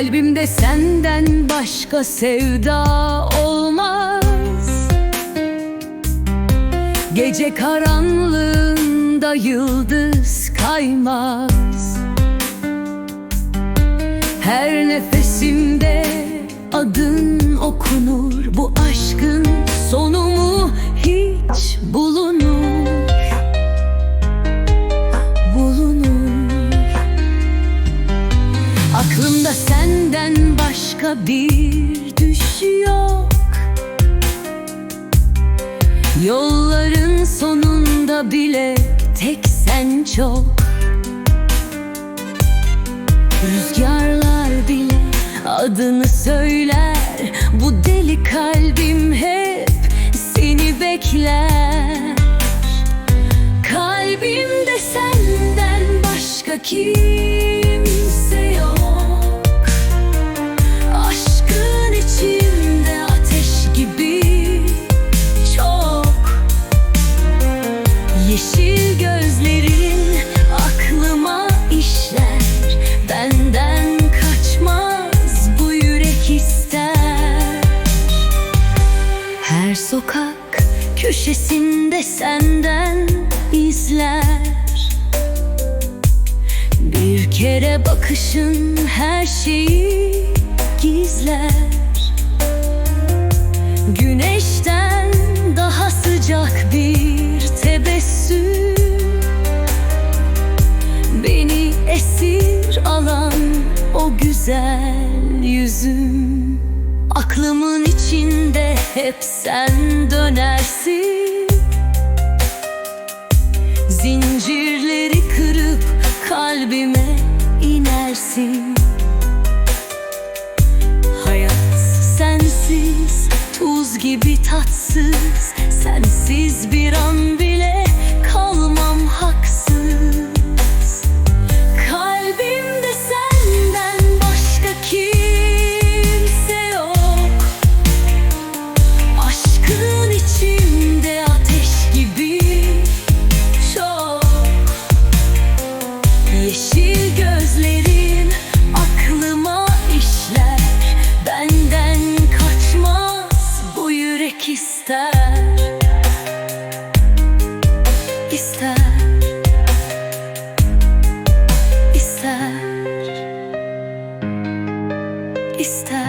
Kalbimde senden başka sevda olmaz. Gece karanlığında yıldız kaymaz. Her nefesimde adın okunur. Bu aşkın sonu mu başka bir düş yok. Yolların sonunda bile tek sen çok. Rüzgarlar bile adını söyler. Bu deli kalbim hep seni bekler. Kalbimde senden başka kimse sokak köşesinde senden izler. Bir kere bakışın her şeyi gizler. Güneşten daha sıcak bir tebessüm. Beni esir alan o güzel yüzüm Aklımın içinde hep sen dönersin. Zincirleri kırıp kalbime inersin. Hayat sensiz tuz gibi tatsız Sensiz bir an ister İster İster İster